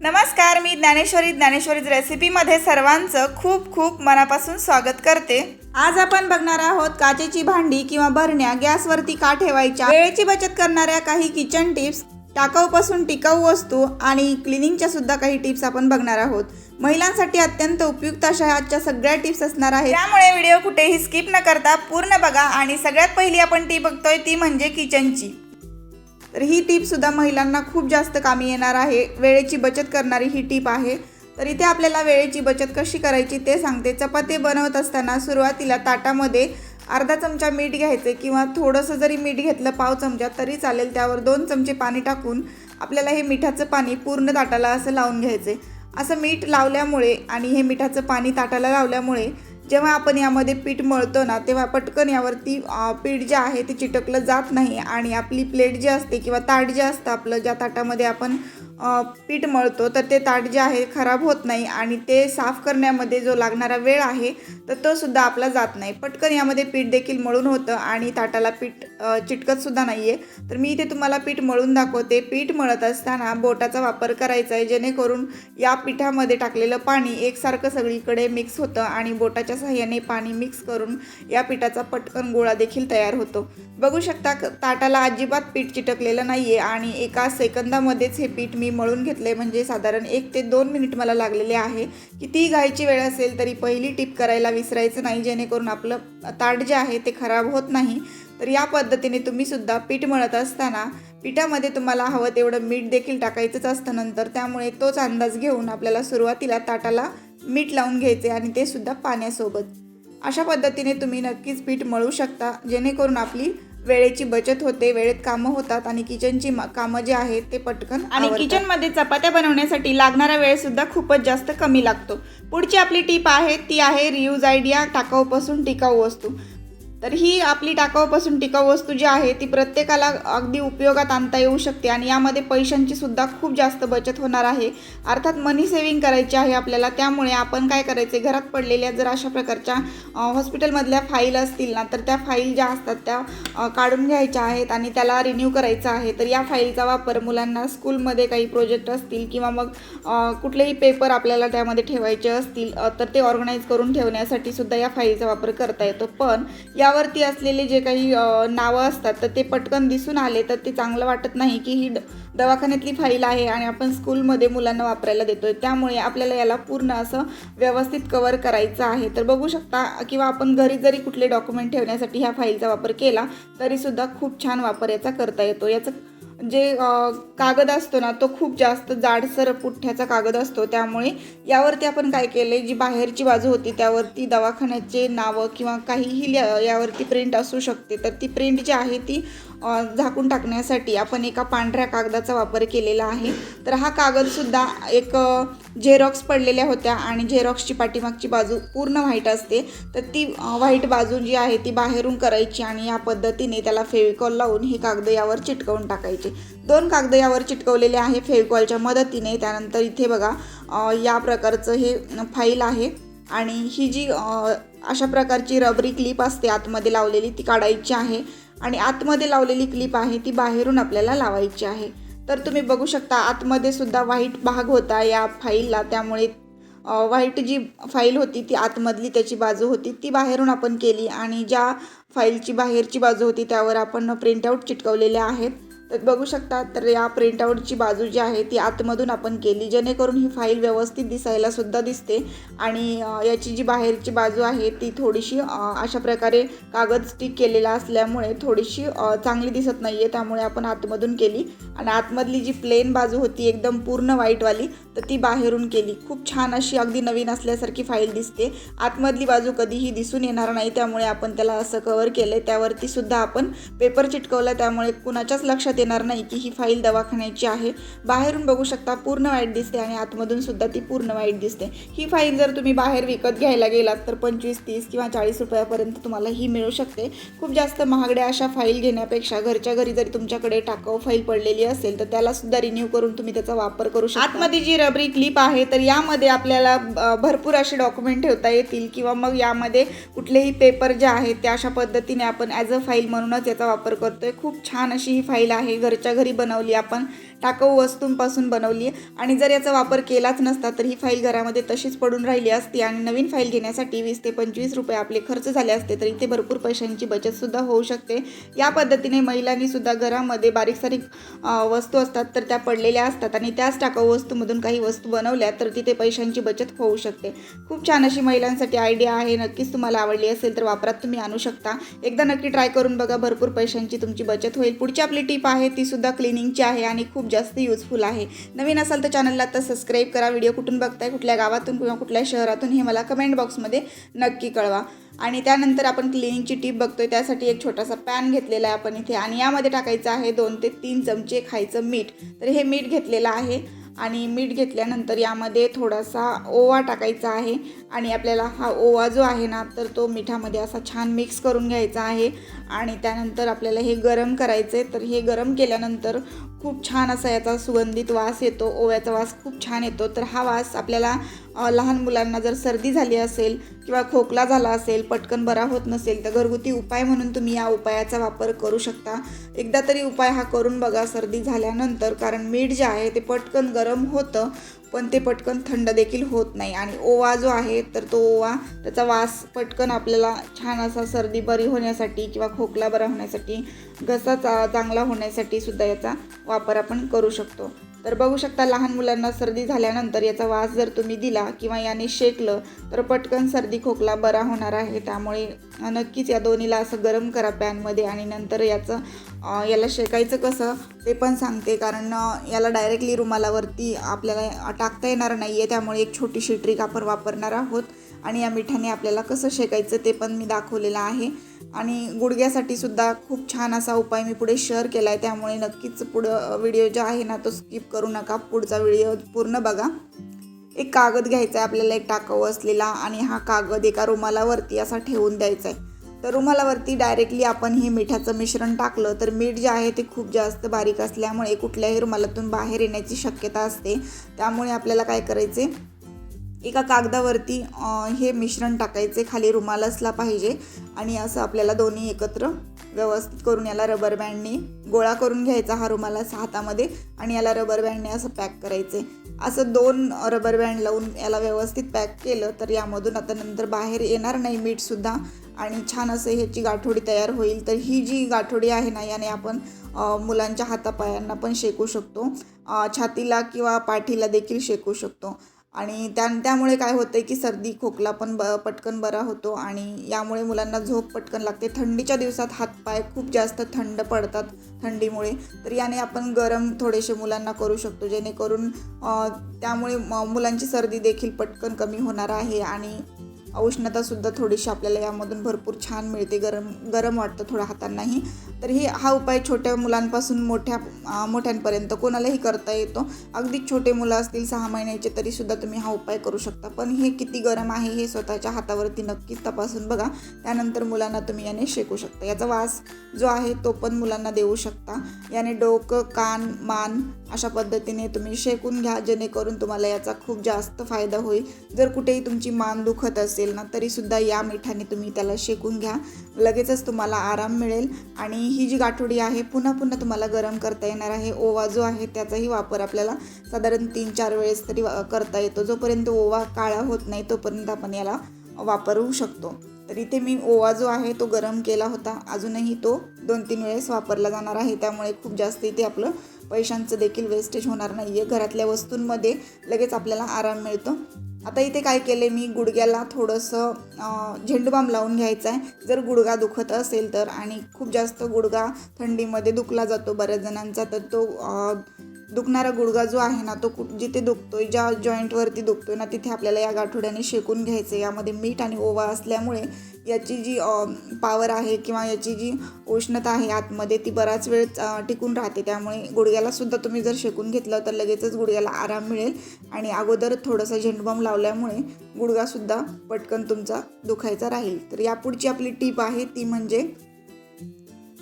नमस्कार मी ज्ञानेश्वरी ज्ञानेश्वरीज रेसिपीमध्ये सर्वांचं खूप खूप मनापासून स्वागत करते. आज आपण बघणार आहोत काचेची भांडी किंवा भरण्या गॅसवरती का ठेवायच्या वेळेची बचत करणाऱ्या काही किचन टिप्स टाकाऊपासून टिकाऊ वस्तू आणि क्लिनिंगच्या सुद्धा काही टिप्स आपण बघणार आहोत. महिलांसाठी अत्यंत उपयुक्त अशा आजच्या सगळ्या टिप्स असणार आहेत. त्यामुळे व्हिडिओ कुठेही स्किप न करता पूर्ण बघा आणि सगळ्यात पहिली आपण टीप बघतोय ती म्हणजे किचनची. तर ही टीपसुद्धा महिलांना खूप जास्त कामी येणार आहे. वेळेची बचत करणारी ही टीप आहे. तर इथे आपल्याला वेळेची बचत कशी करायची ते सांगते. चपाती बनवत असताना सुरुवातीला ताटामध्ये अर्धा चमचा मीठ घ्यायचे किंवा थोडंसं जरी मीठ घेतलं पाव चमचा तरी चालेल. त्यावर दोन चमचे पाणी टाकून आपल्याला हे मिठाचं पाणी पूर्ण ताटाला असं लावून घ्यायचे. असं मीठ लावल्यामुळे आणि हे मिठाचं पाणी ताटाला लावल्यामुळे जेव्हा आपण यामध्ये पीठ मळतो ना तेव्हा पटकन यावरती पीठ जे आहे ते चिटकलं जात नाही. आणि आपली प्लेट जी असते किंवा ताट जे असतं आपलं ज्या ताटामध्ये आपण पीठ मळतो तर ते ताट जे आहे खराब होत नाही आणि ते साफ करण्यामध्ये जो लागणारा वेळ आहे तर तो सुद्धा आपला जात नाही. पटकन यामध्ये पीठ देखील मळून होतं आणि ताटाला पीठ चिटकतसुद्धा नाही आहे तर मी इथे तुम्हाला पीठ मळून दाखवते. पीठ मळत असताना बोटाचा वापर करायचा आहे जेणेकरून या पिठामध्ये टाकलेलं पाणी एकसारखं सगळीकडे मिक्स होतं आणि बोटाच्या सहाय्याने पाणी मिक्स करून या पिठाचा पटकन गोळा देखील तयार होतो. बघू शकता ताटाला अजिबात पीठ चिटकलेलं नाही आहे आणि एका सेकंदामध्येच हे पीठ मी मळून घेतले. म्हणजे साधारण एक ते दोन मिनिट मला लागलेले आहे. कितीही गायची वेळ असेल तरी पहिली टिप करायला विसरायचं नाही. जेणेकरून आपलं ताट जे आहे ते खराब होत नाही. तर या पद्धतीने तुम्ही सुद्धा पीठ मळत असताना पिठामध्ये तुम्हाला हवं तेवढं मीठ देखील टाकायचंच असतं नंतर. त्यामुळे तोच अंदाज घेऊन आपल्याला सुरुवातीला ताटाला मीठ लावून घ्यायचे आणि ते सुद्धा पाण्यासोबत. अशा पद्धतीने तुम्ही नक्कीच पीठ मळू शकता. जेणेकरून आपली वेळेची बचत होते वेळेत कामं होतात आणि किचनची कामं जी आहेत ते पटकन आणि किचनमध्ये चपात्या बनवण्यासाठी लागणारा वेळ सुद्धा खूपच जास्त कमी लागतो. पुढची आपली टीप आहे ती आहे रियूज आयडिया टाकाऊपासून टिकाऊ वस्तू. तर ही आपली टाकाऊपासून टिकाऊ वस्तू जी आहे ती प्रत्येकाला अगदी उपयोगात आणता येऊ शकते आणि यामध्ये पैशांची सुद्धा खूप जास्त बचत होणार आहे. अर्थात मनी सेविंग करायची आहे आपल्याला त्यामुळे आपण काय करायचे? घरात पडलेल्या जर अशा प्रकारच्या हॉस्पिटलमधल्या फाईल असतील ना तर त्या फाईल ज्या असतात त्या काढून घ्यायच्या आहेत आणि त्याला रिन्यू करायचा आहे. तर या फाईलचा वापर मुलांना स्कूलमध्ये काही प्रोजेक्ट असतील किंवा मग कुठलेही पेपर आपल्याला त्यामध्ये ठेवायचे असतील तर ते ऑर्गनाईज करून ठेवण्यासाठी सुद्धा या फाईलचा वापर करता येतो. पण या त्यावरती असलेले जे काही नावं असतात तर ते पटकन दिसून आले तर ते चांगलं वाटत नाही की ही द दवाखान्यातली फाईल आहे आणि आपण स्कूलमध्ये मुलांना वापरायला देतोय. त्यामुळे आपल्याला याला पूर्ण असं व्यवस्थित कवर करायचं आहे. तर बघू शकता किंवा आपण घरी जरी कुठले डॉक्युमेंट ठेवण्यासाठी ह्या फाईलचा वापर केला तरीसुद्धा खूप छान वापर याचा करता येतो. याचं जे कागद असतो ना तो खूप जास्त जाडसर पुठ्ठ्याचा कागद असतो. त्यामुळे यावरती आपण काय केले जी बाहेरची बाजू होती त्यावरती दवाखान्याचे नावं किंवा काहीही यावरती प्रिंट असू शकते. तर ती प्रिंट जी आहे ती झाकून टाकण्यासाठी आपण एका पांढऱ्या कागदाचा वापर केलेला आहे. तर हा कागदसुद्धा एक झेरॉक्स पडलेल्या होत्या आणि झेरॉक्सची पाठीमागची बाजू पूर्ण व्हाईट असते. तर ती व्हाईट बाजू जी आहे ती बाहेरून करायची आणि या पद्धतीने त्याला फेविकॉल लावून हे कागद यावर चिटकवून टाकायचे. दोन कागद यावर चिटकवलेले आहे फेविकॉलच्या मदतीने. त्यानंतर इथे बघा या प्रकारचं हे फाईल आहे आणि ही जी अशा प्रकारची रबरी क्लिप असते आतमध्ये लावलेली ती काढायची आहे. आणि आतमध्ये लावलेली क्लिप आहे ती बाहेरून आपल्याला लावायची आहे. तर तुम्ही बघू शकता आतमध्ये सुद्धा व्हाईट भाग होता या फाईलला त्यामुळे व्हाईट जी फाईल होती ती आतमधली त्याची बाजू होती ती बाहेरून आपण केली. आणि ज्या फाईलची बाहेरची बाजू होती त्यावर आपण प्रिंटआउट चिटकवलेल्या आहेत. तर बघू शकता तर या प्रिंटआउटची बाजू जी आहे ती आतमधून आपण केली. जेणेकरून ही फाईल व्यवस्थित दिसायला सुद्धा दिसते. आणि याची जी बाहेरची बाजू आहे ती थोडीशी अशा प्रकारे कागद स्टिक केलेला असल्यामुळे थोडीशी चांगली दिसत नाही आहे त्यामुळे आपण आतमधून केली. आणि आतमधली जी प्लेन बाजू होती एकदम पूर्ण व्हाईटवाली तर ती बाहेरून केली. खूप छान अशी अगदी नवीन असल्यासारखी फाईल दिसते. आतमधली बाजू कधीही दिसून येणार नाही. त्यामुळे आपण त्याला असं कवर केलं त्यावरती सुद्धा आपण पेपर चिटकवला. त्यामुळे कुणाच्याच लक्षात येणार नाही की ही फाईल दवाखान्याची आहे. बाहेरून बघू शकता पूर्ण वाईट दिसते आणि आतमधून सुद्धा ती पूर्ण वाईट दिसते. ही फाईल जर तुम्ही बाहेर विकत घ्यायला गेलात तर पंचवीस तीस किंवा चाळीस रुपयापर्यंत तुम्हाला ही मिळू शकते. खूप जास्त महागड्या अशा फाईल घेण्यापेक्षा घरच्या घरी जरी तुमच्याकडे टाकाऊ फाईल पडलेली असेल तर त्याला सुद्धा रिन्यू करून तुम्ही त्याचा वापर करू शकता. आतमध्ये जी रबरी क्लिप आहे तर यामध्ये आपल्याला भरपूर असे डॉक्युमेंट ठेवता येतील किंवा मग यामध्ये कुठलेही पेपर जे आहेत त्या अशा पद्धतीने आपण ॲज अ फाईल म्हणूनच याचा वापर करतोय. खूप छान अशी ही फाईल आहे. घरच्या घरी बनवली आपण. टाकाऊ वस्तूंपासून बनवली आहे. आणि जर याचा वापर केलाच नसता तर ही फाईल घरामध्ये तशीच पडून राहिली असती आणि नवीन फाईल घेण्यासाठी वीस ते पंचवीस रुपये आपले खर्च झाले असते तर इथे भरपूर पैशांची बचतसुद्धा होऊ शकते. या पद्धतीने महिलांनी सुद्धा घरामध्ये बारीक सारीक वस्तू असतात तर त्या पडलेल्या असतात आणि त्याच टाकाऊ वस्तूमधून काही वस्तू बनवल्या तर तिथे पैशांची बचत होऊ शकते. खूप छान अशी महिलांसाठी आयडिया आहे नक्कीच तुम्हाला आवडली असेल तर वापरात तुम्ही आणू शकता. एकदा नक्की ट्राय करून बघा भरपूर पैशांची तुमची बचत होईल. पुढची आपली टीप आहे ती सुद्धा क्लिनिंगची आहे आणि खूप जास्त युजफुल आहे. नवीन असाल तर चॅनलला आता सबस्क्राईब करा. व्हिडिओ कुठून बघताय कुठल्या गावातून किंवा कुठल्या शहरातून हे मला कमेंट बॉक्समध्ये नक्की कळवा. आणि त्यानंतर आपण क्लिनिंगची टीप बघतोय. त्यासाठी एक छोटासा पॅन घेतलेला आहे आपण इथे. आणि यामध्ये टाकायचं आहे दोन ते तीन चमचे खायचं मीठ. तर हे मीठ घेतलेलं आहे. आणि मीठ घेतल्यानंतर यामध्ये थोडासा ओवा टाकायचा आहे. आणि आपल्याला हा ओवा जो आहे ना तर तो मिठामध्ये असा छान मिक्स करून घ्यायचा आहे. आणि त्यानंतर आपल्याला हे गरम करायचं आहे तर हे गरम केल्यानंतर खूप छान असा याचा सुगंधित वास येतो. ओव्याचा वास खूप छान येतो. तर हा वास आपल्याला लहान मुलांना जर सर्दी झाली असेल किंवा खोकला झाला असेल पटकन बरा होत नसेल तर घरगुती उपाय म्हणून तुम्ही या उपायाचा वापर करू शकता. एकदा तरी उपाय हा करून बघा सर्दी झाल्यानंतर. कारण मीठ जे आहे ते पटकन गरम होतं. पण ते पटकन थंड देखील होत नाही. आणि ओवा जो आहे तर तो ओवा त्याचा वास पटकन आपल्याला छान असा सर्दी बरी होण्यासाठी किंवा खोकला बरा होण्यासाठी घसा चा चांगला होण्यासाठी सुद्धा याचा वापर आपण करू शकतो. तर बघू शकता लहान मुलांना सर्दी झाल्यानंतर याचा वास जर तुम्ही दिला किंवा याने शेकलं तर पटकन सर्दी खोकला बरा होणार आहे. त्यामुळे नक्कीच या दोन्हीला असं गरम करा पॅनमध्ये आणि नंतर याचं याला शेकायचं कसं ते पण सांगते. कारण याला डायरेक्टली रुमालावरती आपल्याला टाकता येणार नाही आहे त्यामुळे एक छोटीशी ट्रिक आपण वापरणार आहोत. आणि या मिठाने आपल्याला कसं शेकायचं ते पण मी दाखवलेलं आहे. आणि गुडघ्यासाठी सुद्धा खूप छान असा उपाय मी पुढे शेअर केला आहे त्यामुळे नक्कीच पुढं व्हिडिओ जो आहे ना तो स्किप करू नका. पुढचा व्हिडिओ पूर्ण बघा. एक कागद घ्यायचा आहे आपल्याला एक टाकाऊ असलेला. आणि हा कागद एका रुमालावरती असा ठेवून द्यायचा आहे तर रुमालावरती डायरेक्टली आपण हे मिठाचं मिश्रण टाकलं तर मीठ जे आहे ते खूप जास्त बारीक असल्यामुळे कुठल्याही रुमालातून बाहेर येण्याची शक्यता असते. त्यामुळे आपल्याला काय करायचे एका कागदावरती हे मिश्रण टाकायचे खाली रुमाल असला पाहिजे आणि असं आपल्याला दोन्ही एकत्र व्यवस्थित करून याला रबर बँडने गोळा करून घ्यायचा हा रुमाल असा हातामध्ये आणि याला रबर बँडने असं पॅक करायचे. असं दोन रबर बँड लावून याला व्यवस्थित पॅक केलं तर यामधून आता नंतर बाहेर येणार नाही मीठसुद्धा आणि छान असं ह्याची गाठोडी तयार होईल. तर ही जी गाठोडी आहे ना याने आपण मुलांच्या हातापायांना पण शेकू शकतो. छातीला किंवा पाठीला देखील शेकू शकतो. आणि त्या त्यामुळे काय होतं आहे की सर्दी खोकला पण ब पटकन बरा होतो आणि यामुळे मुलांना झोप पटकन लागते. थंडीच्या दिवसात हातपाय खूप जास्त थंड पडतात थंडीमुळे. तर याने आपण गरम थोडेसे मुलांना करू शकतो जेणेकरून त्यामुळे मुलांची सर्दी देखील पटकन कमी होणार आहे आणि उष्णतासुद्धा थोडीशी आपल्याला यामधून भरपूर छान मिळते गरम गरम वाटतं थोडं हातांनाही. तर ही हा उपाय छोट्या मुलांपासून मोठ्या मोठ्यांपर्यंत कोणालाही करता येतो. अगदी छोटे मुलं असतील सहा महिन्याचे तरीसुद्धा तुम्ही हा उपाय करू शकता. पण हे किती गरम आहे हे स्वतःच्या हातावरती नक्कीच तपासून बघा. त्यानंतर मुलांना तुम्ही याने शेकू शकता. याचा वास जो आहे तो पण मुलांना देऊ शकता. याने डोकं कान मान अशा पद्धतीने तुम्ही शेकून घ्या. जेणेकरून तुम्हाला याचा खूप जास्त फायदा होईल. जर कुठेही तुमची मान दुखत असेल ना तरीसुद्धा या मिठाने तुम्ही त्याला शेकून घ्या. लगेचच तुम्हाला आराम मिळेल. आणि ही जी गाठोडी आहे पुन्हा पुन्हा तुम्हाला गरम करता येणार आहे. ओवा जो आहे त्याचाही वापर आपल्याला साधारण तीन चार वेळेस तरी करता येतो. जोपर्यंत ओवा काळा होत नाही तोपर्यंत आपण याला वापरू शकतो. तर इथे मी ओवा जो आहे तो गरम केला होता. अजूनही तो दोन तीन वेळेस वापरला जाणार आहे. त्यामुळे खूप जास्त इथे आपलं पैशांचं देखील वेस्टेज होणार नाही आहे घरातल्या वस्तूंमध्ये लगेच आपल्याला आराम मिळतो. आता इथे काय केले मी गुडघ्याला थोडंसं झेंडूबाम लावून घ्यायचा आहे जर गुडघा दुखत असेल तर आणि खूप जास्त गुडघा थंडीमध्ये दुखला जातो बऱ्याच जणांचा तर तो दुखणारा गुडघा जो आहे ना तो कुठ जिथे दुखतोय ज्या जॉईंटवरती दुखतोय ना तिथे आपल्याला या गाठोड्याने शेकून घ्यायचं यामध्ये मीठ आणि ओवा असल्यामुळे याची जी पावर आहे किंवा याची जी उष्णता आहे आतमध्ये ती बराच वेळ टिकून राहते. त्यामुळे गुडघ्यालासुद्धा तुम्ही जर शेकून घेतलं तर लगेचच गुडघ्याला आराम मिळेल. आणि अगोदर थोडंसं झेंडूबाम लावल्यामुळे गुडघासुद्धा पटकन तुमचा दुखायचा राहील. तर यापुढची आपली टीप आहे ती म्हणजे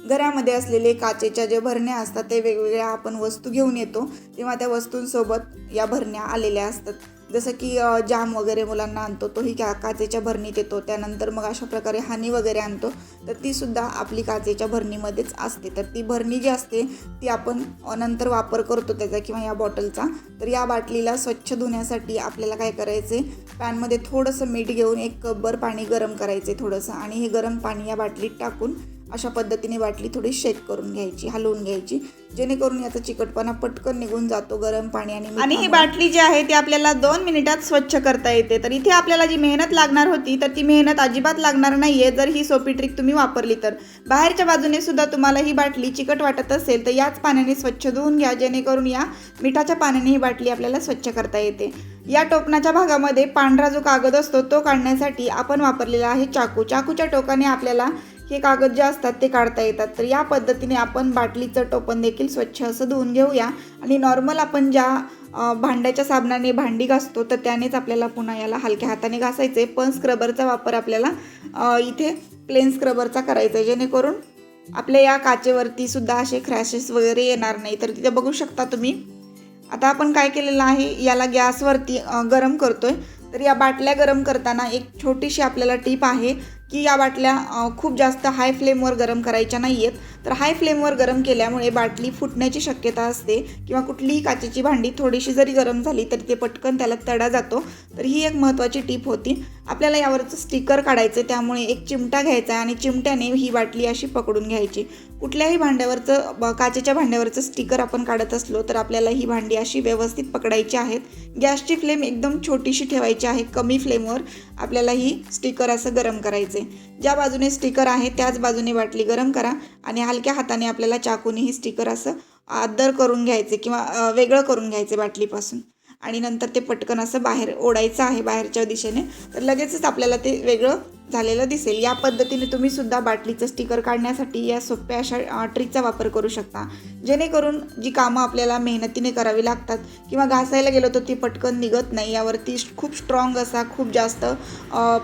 घरामध्ये असलेले काचेच्या जे भरण्या असतात ते वेगवेगळ्या आपण वस्तू घेऊन येतो. तेव्हा त्या वस्तूंसोबत या भरण्या आलेल्या असतात. जसं की जाम वगैरे मुलांना आणतो तोही का काचेच्या भरणीत येतो. त्यानंतर मग अशा प्रकारे हानी वगैरे आणतो. तर तीसुद्धा आपली काचेच्या भरणीमध्येच असते. तर ती भरणी जी असते ती आपण नंतर वापर करतो त्याचा किंवा या बॉटलचा. तर या बाटलीला स्वच्छ धुण्यासाठी आपल्याला काय करायचे पॅनमध्ये थोडंसं मीठ घेऊन एक कपभर पाणी गरम करायचे थोडंसं. आणि हे गरम पाणी या बाटलीत टाकून अशा पद्धतीने बाटली थोडी शेक करून घ्यायची हलवून घ्यायची. जेणेकरून याचा चिकटपणा पटकन निघून जातो गरम पाणी आणि आणि ही बाटली जी आहे ती आपल्याला दोन मिनिटात स्वच्छ करता येते. तर इथे आपल्याला जी मेहनत लागणार होती तर ती मेहनत अजिबात लागणार नाहीये. जर ही सोपी ट्रिक तुम्ही वापरली तर. बाहेरच्या बाजूने सुद्धा तुम्हाला ही बाटली चिकट वाटत असेल तर याच पाण्याने स्वच्छ धुवून घ्या. जेणेकरून या मिठाच्या पाण्याने ही बाटली आपल्याला स्वच्छ करता येते. या टोपणाच्या भागामध्ये पांढरा जो कागद असतो तो काढण्यासाठी आपण वापरलेला आहे चाकू. चाकूच्या टोकाने आपल्याला हे कागद जे असतात ते काढता येतात. तर या पद्धतीने आपण बाटलीचं टोपण देखील स्वच्छ असं धुवून घेऊया. आणि नॉर्मल आपण ज्या भांड्याच्या साबणाने भांडी घासतो तर त्यानेच आपल्याला पुन्हा याला हलक्या हाताने घासायचे पण स्क्रबरचा वापर आपल्याला इथे प्लेन स्क्रबरचा करायचा आहे जेणेकरून आपल्या या काचेवरती सुद्धा असे क्रॅशेस वगैरे येणार नाही. तर तिथे बघू शकता तुम्ही. आता आपण काय केलेलं आहे याला गॅसवरती गरम करतोय. तर या बाटल्या गरम करताना एक छोटीशी आपल्याला टीप आहे. की या बाटल्या खूप जास्त हाय फ्लेमवर गरम करायच्या नाही आहेत तर हाय फ्लेमवर गरम केल्यामुळे बाटली फुटण्याची शक्यता असते किंवा कुठलीही काचेची भांडी थोडीशी जरी गरम झाली तरी ते पटकन त्याला तडा जातो. तर ही एक महत्त्वाची टीप होती. आपल्याला यावरचं स्टिकर काढायचं त्यामुळे एक चिमटा घ्यायचा आणि चिमट्याने ही बाटली अशी पकडून घ्यायची. कुठल्याही भांड्यावरचं ब- काचेच्या भांड्यावरचं स्टिकर आपण काढत असलो तर आपल्याला ही भांडी अशी व्यवस्थित पकडायची आहेत. गॅसची फ्लेम एकदम छोटीशी ठेवायची आहे कमी फ्लेमवर आपल्याला ही स्टिकर असं गरम करायचे ज्या बाजूने स्टिकर आहे त्याच बाजूने बाटली गरम करा आणि हलक्या हाताने आपल्याला चाकूनेही स्टिकर असं आदर करून घ्यायचे किंवा वेगळं करून घ्यायचे बाटलीपासून. आणि नंतर ते पटकन असं बाहेर ओढायचं आहे बाहेरच्या दिशेने तर लगेचच आपल्याला ते वेगळं झालेलं दिसेल. या पद्धतीने तुम्ही सुद्धा बाटलीचं स्टिकर काढण्यासाठी या सोप्या अशा ट्रिकचा वापर करू शकता. जेणेकरून जी कामं आपल्याला मेहनतीने करावी लागतात किंवा घासायला गेलो तर ती पटकन निघत नाही. यावरती खूप स्ट्रॉंग असा खूप जास्त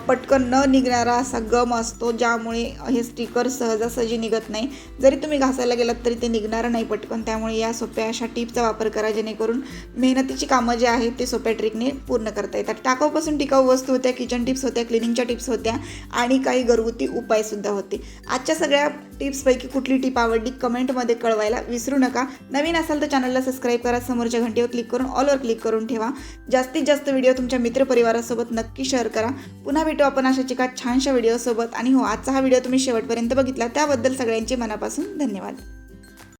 पटकन न निघणारा असा गम असतो ज्यामुळे हे स्टिकर सहजासहजी निघत नाही. जरी तुम्ही घासायला गेलात तरी ते निघणार नाही पटकन. त्यामुळे या सोप्या अशा टिपचा वापर करा जेणेकरून मेहनतीची कामं जी आहेत ते सोप्या ट्रिकने पूर्ण करता येतात. टाकाऊपासून टिकाऊ वस्तू होत्या किचन टिप्स होत्या क्लिनिंगच्या टिप्स होत्या. आणि काही घरगुती उपायसुद्धा होते. आजच्या सगळ्या टिप्सपैकी कुठली टिप आवडली कमेंटमध्ये कळवायला विसरू नका. नवीन असाल तर चॅनलला सबस्क्राईब करा समोरच्या घंटीवर क्लिक करून ऑलवर क्लिक करून ठेवा. जास्तीत जास्त व्हिडिओ तुमच्या मित्रपरिवारासोबत नक्की शेअर करा. पुन्हा भेटू आपण अशाच एका छानशा व्हिडिओसोबत आणि हो आजचा हा व्हिडिओ तुम्ही शेवटपर्यंत बघितला. त्याबद्दल सगळ्यांचे मनापासून धन्यवाद.